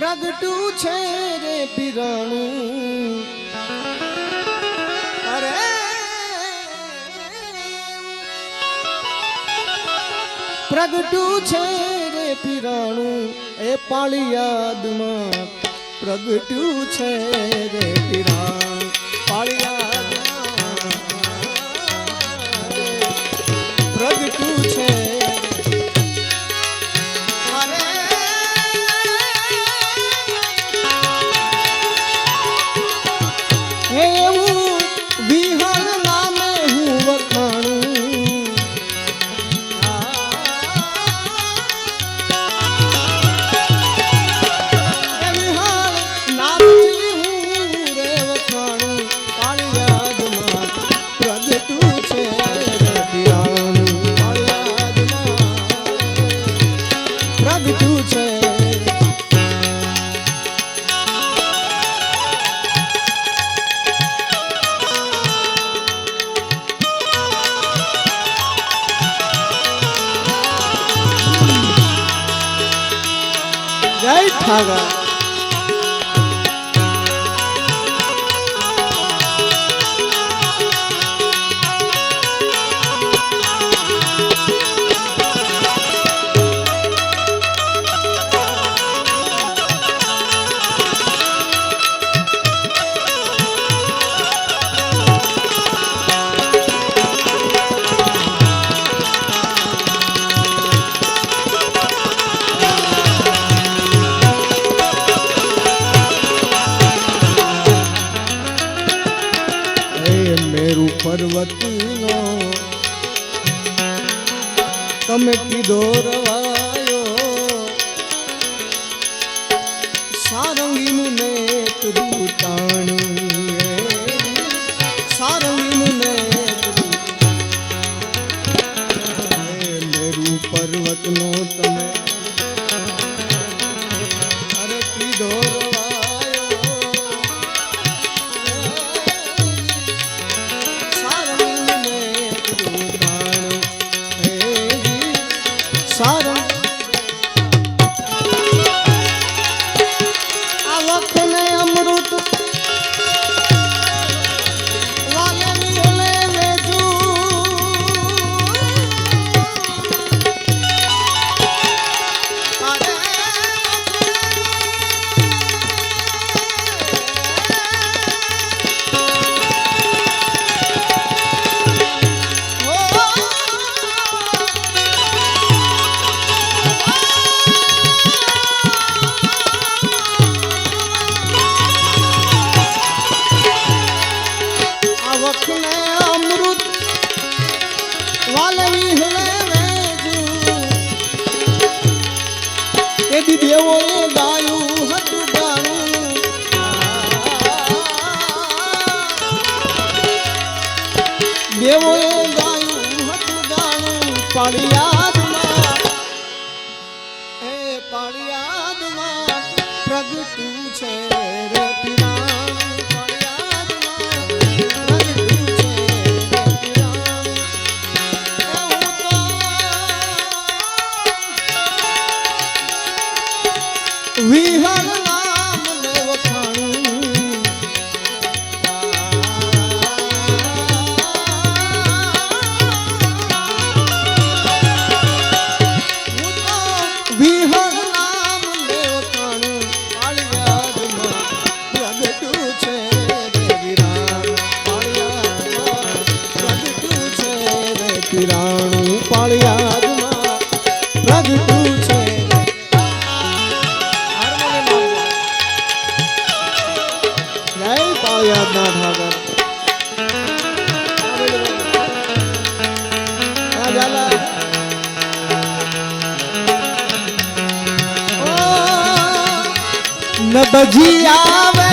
પ્રગટું છે રે પીરણું. અરે. પ્રગટું છે રે પીરણું. એ પાળિયાદમાં પ્રગટ્યું છે રે પીરાણ. પાળિયા Raga. એવોએ ગાયું હતું ગાણું દેવોએ ગાયું હતું ગાણું પાડ્યા विहर ના ભાગા न बजी आवे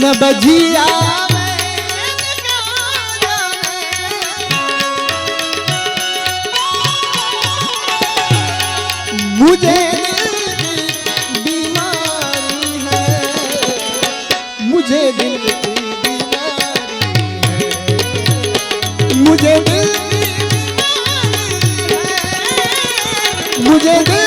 न बजी आवे मुझे बीमारी मुझे दिल मुझे दिल मुझे दिल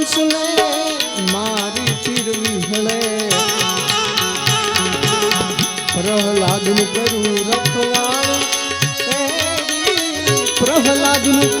હરણા કંસને મારી ચીરવી હળે પ્રહલાદનું કરું રખવાળું પ્રહલાદનું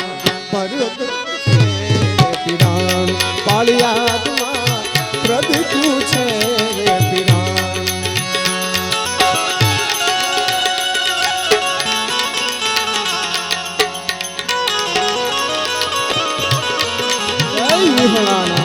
厉害了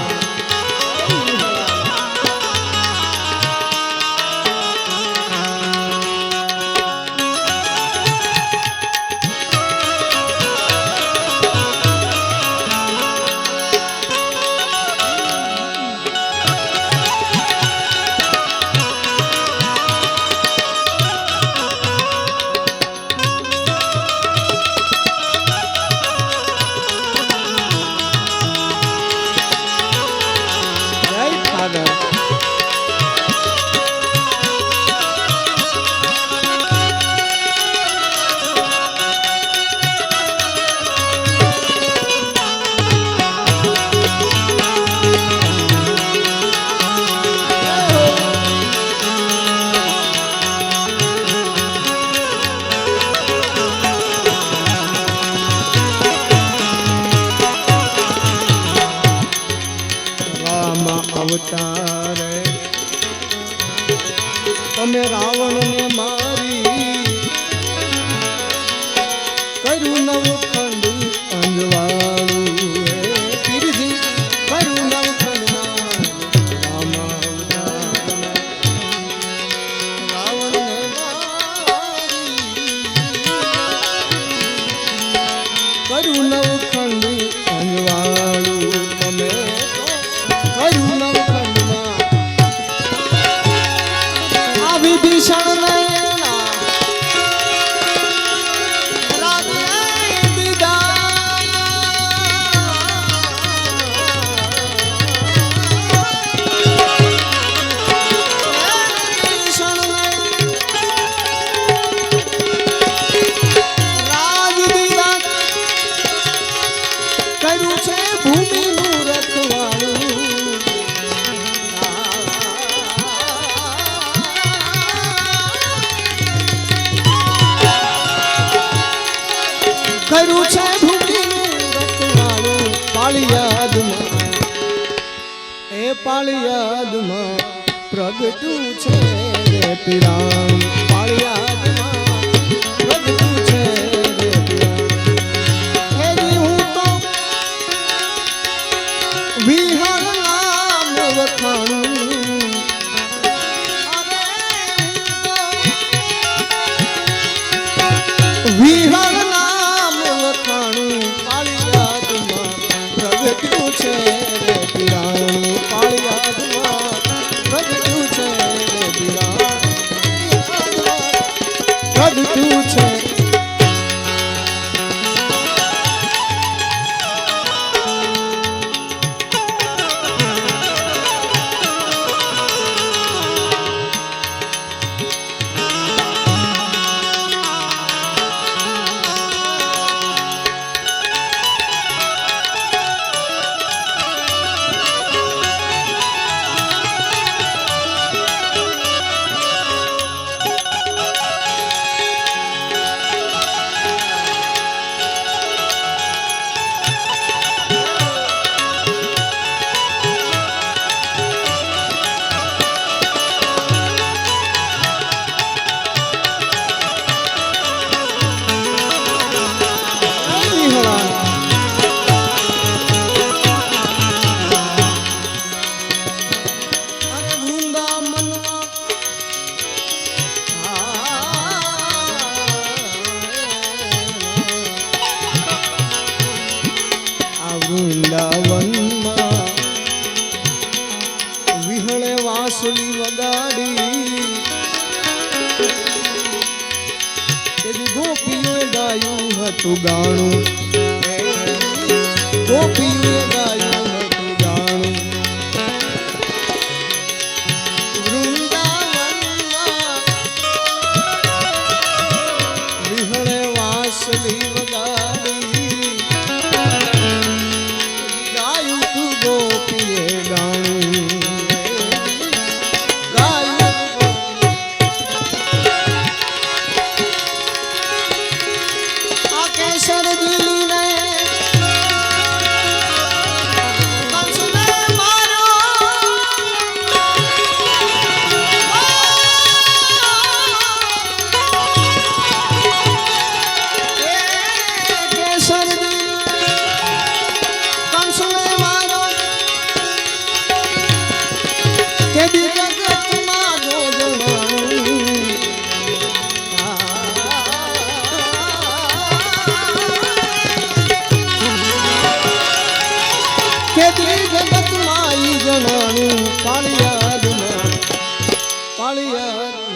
અવતારે તમે રાવણને મારી કર્યું નવખંડ અંજવાળું chão. ખરું છે એ પાળિયાદમાં પ્રગટું છે પીરામ. પાળિયાદમાં પ્રગટું છે હું વિહાર પાળિયા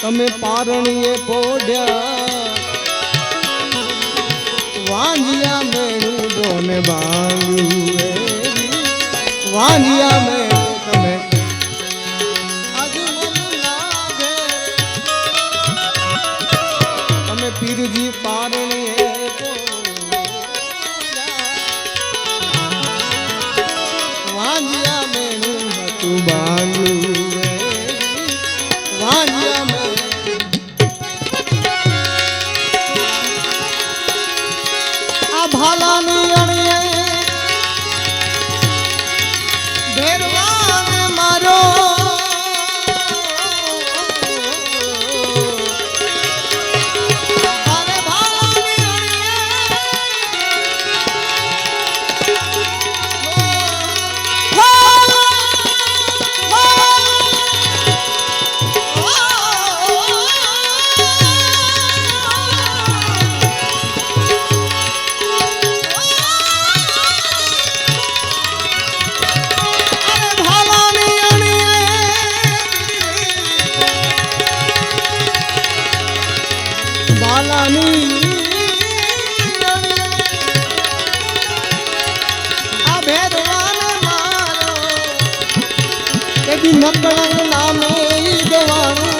તમે પારણીએ પોઢ્યા વાંજિયા મેળું જોને બાંધ્યું વાંજિયા મેળું पीर जी નકળન નામે દવાનું.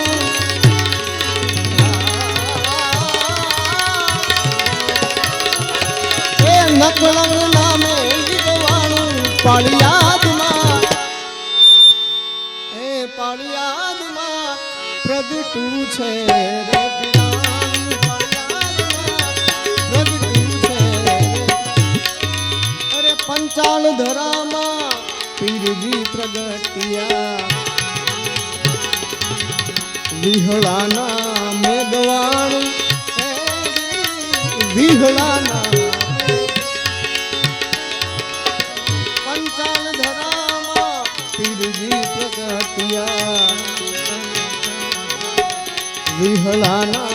એ નકળન નામે દવાનું. એ પાળિયાદમાં પ્રગટું છે રે પંચાલ ધરામાં પીરજી પ્રગટિયા વિહળાના મેઘવાણું હે વિહળાના પંચાલ ધરામાં પીરજી પ્રગટિયા વિહળાના